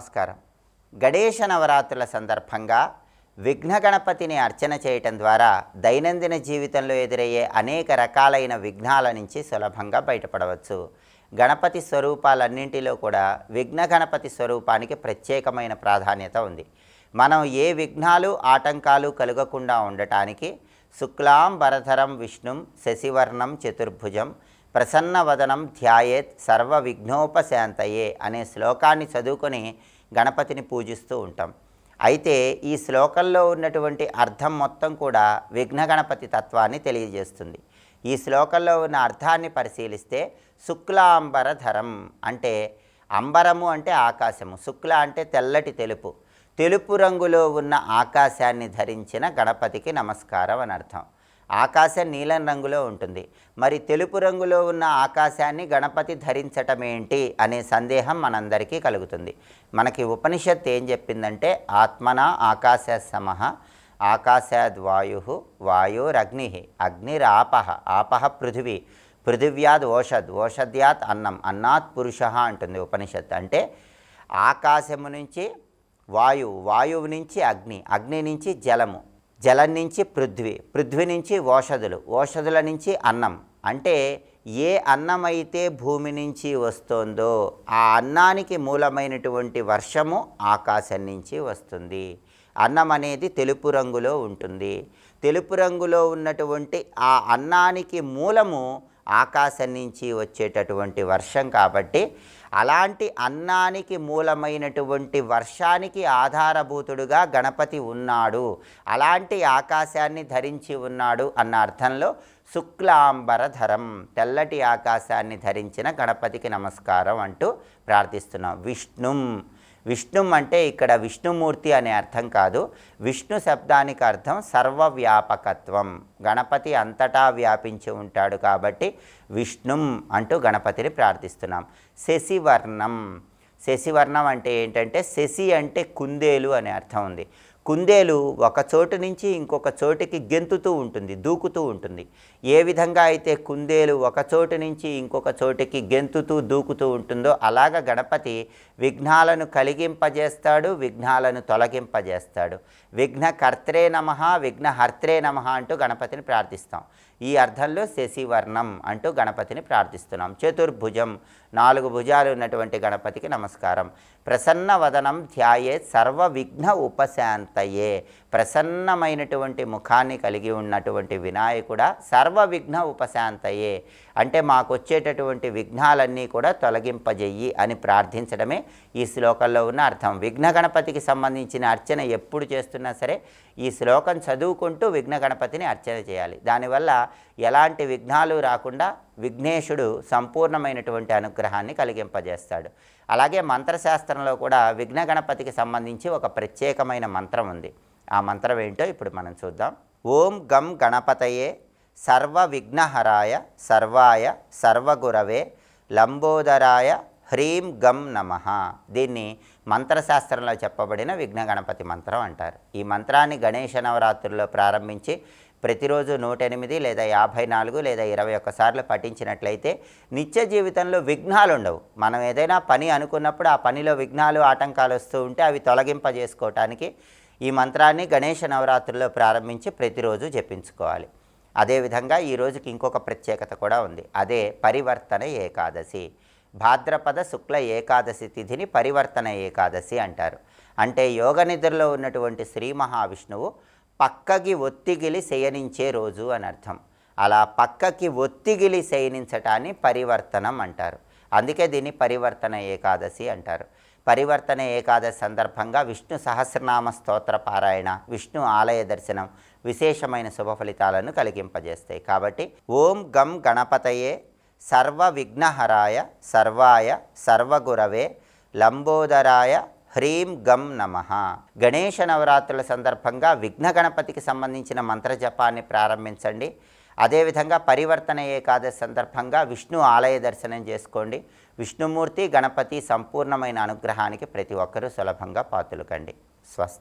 నమస్కారం. గణేష నవరాత్రుల సందర్భంగా విఘ్న గణపతిని అర్చన చేయటం ద్వారా దైనందిన జీవితంలో ఎదురయ్యే అనేక రకాలైన విఘ్నాల నుంచి సులభంగా బయటపడవచ్చు. గణపతి స్వరూపాలన్నింటిలో కూడా విఘ్న గణపతి స్వరూపానికి ప్రత్యేకమైన ప్రాధాన్యత ఉంది. మనం ఏ విఘ్నాలు ఆటంకాలు కలగకుండా ఉండటానికి శుక్లాం వరధరం విష్ణుం శశివర్ణం చతుర్భుజం ప్రసన్నవదనం ధ్యాయేత్ సర్వ విఘ్నోపశాంతయే అనే శ్లోకాన్ని చదువుకొని గణపతిని పూజిస్తూ ఉంటాం. అయితే ఈ శ్లోకంలో ఉన్నటువంటి అర్థం మొత్తం కూడా విఘ్న గణపతి తత్వాన్ని తెలియజేస్తుంది. ఈ శ్లోకంలో ఉన్న అర్థాన్ని పరిశీలిస్తే శుక్లాంబరధరం అంటే అంబరము అంటే ఆకాశము శుక్ల అంటే తెల్లటి తెలుపు. తెలుపు రంగులో ఉన్న ఆకాశాన్ని ధరించిన గణపతికి నమస్కారం అని అర్థం. ఆకాశం నీలం రంగులో ఉంటుంది. మరి తెలుపు రంగులో ఉన్న ఆకాశాన్ని గణపతి ధరించటం ఏంటి అనే సందేహం మనందరికీ కలుగుతుంది. మనకి ఉపనిషత్ ఏం చెప్పిందంటే ఆత్మన ఆకాశ సమహ ఆకాశాద్వాయు వాయురగ్ని అగ్నిరాప ఆపహ పృథివీ పృథివ్యాద్ ఓషద్ ఓషధ్యాత్ అన్నం అన్నాత్ పురుష అంటుంది ఉపనిషత్ అంటే ఆకాశము నుంచి వాయువు వాయువు నుంచి అగ్ని అగ్ని నుంచి జలము జలం నుంచి పృథ్వీ పృథ్వీ నుంచి ఓషధులు ఓషధుల నుంచి అన్నం. అంటే ఏ అన్నం అయితే భూమి నుంచి వస్తుందో ఆ అన్నానికి మూలమైనటువంటి వర్షము ఆకాశం నుంచి వస్తుంది. అన్నం అనేది తెలుపు రంగులో ఉంటుంది. తెలుపు రంగులో ఉన్నటువంటి ఆ అన్నానికి మూలము ఆకాశం నుంచి వచ్చేటటువంటి వర్షం కాబట్టి అలాంటి అన్నానికి మూలమైనటువంటి వర్షానికి ఆధారభూతుడుగా గణపతి ఉన్నాడు. అలాంటి ఆకాశాన్ని ధరించి ఉన్నాడు అన్న అర్థంలో శుక్లాంబరధరం తెల్లటి ఆకాశాన్ని ధరించిన గణపతికి నమస్కారం అంటూ ప్రార్థిస్తున్నాం. విష్ణుం విష్ణుం అంటే ఇక్కడ విష్ణుమూర్తి అనే అర్థం కాదు. విష్ణు శబ్దానికి అర్థం సర్వవ్యాపకత్వం. గణపతి అంతటా వ్యాపించి ఉంటాడు కాబట్టి విష్ణుం అంటూ గణపతిని ప్రార్థిస్తున్నాం. శశివర్ణం. శశివర్ణం అంటే ఏంటంటే శశి అంటే కుందేలు అనే అర్థం ఉంది. కుందేలు ఒక చోటు నుంచి ఇంకొక చోటికి గెంతుతూ ఉంటుంది దూకుతూ ఉంటుంది. ఏ విధంగా అయితే కుందేలు ఒక చోటు నుంచి ఇంకొక చోటికి గెంతుతూ దూకుతూ ఉంటుందో అలాగ గణపతి విఘ్నాలను కలిగింపజేస్తాడు విఘ్నాలను తొలగింపజేస్తాడు. విఘ్నకర్త్రే నమ విఘ్నహర్త్రే నమ అంటూ గణపతిని ప్రార్థిస్తాం. ఈ అర్థంలో శశివర్ణం అంటూ గణపతిని ప్రార్థిస్తున్నాం. చతుర్భుజం నాలుగు భుజాలు ఉన్నటువంటి గణపతికి నమస్కారం. ప్రసన్న వదనం ధ్యాయే సర్వ విఘ్న ఉపశాంతయే. ప్రసన్నమైనటువంటి ముఖాన్ని కలిగి ఉన్నటువంటి వినాయకుడ సర్వ విఘ్న ఉపశాంతయే. అంటే మాకు వచ్చేటటువంటి విఘ్నాలన్నీ కూడా తొలగింపజెయ్యి అని ప్రార్థించడమే ఈ శ్లోకంలో ఉన్న అర్థం. విఘ్న గణపతికి సంబంధించిన అర్చన ఎప్పుడు చేస్తున్నా సరే ఈ శ్లోకం చదువుకుంటూ విఘ్న గణపతిని అర్చన చేయాలి. దానివల్ల ఎలాంటి విఘ్నాలు రాకుండా విఘ్నేశుడు సంపూర్ణమైనటువంటి అనుగ్రహాన్ని కలిగింపజేస్తాడు. అలాగే మంత్రశాస్త్రంలో కూడా విఘ్న గణపతికి సంబంధించి ఒక ప్రత్యేకమైన మంత్రం ఉంది. ఆ మంత్రం ఏంటో ఇప్పుడు మనం చూద్దాం. ఓం గం గణపతయే సర్వ విఘ్నహరాయ సర్వాయ సర్వగురవే లంబోదరాయ హ్రీం గం నమ. దీన్ని మంత్రశాస్త్రంలో చెప్పబడిన విఘ్న గణపతి మంత్రం అంటారు. ఈ మంత్రాన్ని గణేష నవరాత్రుల్లో ప్రారంభించి ప్రతిరోజు నూట ఎనిమిది లేదా యాభై నాలుగు లేదా ఇరవై ఒక్కసార్లు పఠించినట్లయితే నిత్య జీవితంలో విఘ్నాలు ఉండవు మనం ఏదైనా పని అనుకున్నప్పుడు ఆ పనిలో విఘ్నాలు ఆటంకాలు వస్తూ ఉంటే అవి తొలగింపజేసుకోవటానికి ఈ మంత్రాన్ని గణేష నవరాత్రుల్లో ప్రారంభించి ప్రతిరోజు జపించుకోవాలి. అదేవిధంగా ఈ రోజుకి ఇంకొక ప్రత్యేకత కూడా ఉంది. అదే పరివర్తన ఏకాదశి. భాద్రపద శుక్ల ఏకాదశి తిథిని పరివర్తన ఏకాదశి అంటారు. అంటే యోగ నిద్రలో ఉన్నటువంటి శ్రీ మహావిష్ణువు పక్కకి ఒత్తిగిలి శయనించే రోజు అని అర్థం. అలా పక్కకి ఒత్తిగిలి శయనించటాన్ని పరివర్తనం అంటారు. అందుకే దీన్ని పరివర్తన ఏకాదశి అంటారు. పరివర్తన ఏకాదశి సందర్భంగా విష్ణు సహస్రనామ స్తోత్ర పారాయణ విష్ణు ఆలయ దర్శనం విశేషమైన శుభ ఫలితాలను కలిగింపజేస్తాయి. కాబట్టి ఓం గం గణపతయే సర్వ విఘ్నహరాయ సర్వాయ సర్వగురవే లంబోదరాయ హ్రీం గం నమ. గణేష నవరాత్రుల సందర్భంగా విఘ్న గణపతికి సంబంధించిన మంత్రజపాన్ని ప్రారంభించండి. అదేవిధంగా పరివర్తన ఏకాదశి సందర్భంగా విష్ణు ఆలయ దర్శనం చేసుకోండి. విష్ణుమూర్తి గణపతి సంపూర్ణమైన అనుగ్రహానికి ప్రతి ఒక్కరూ సులభంగా పాతులుకండి. స్వస్తి.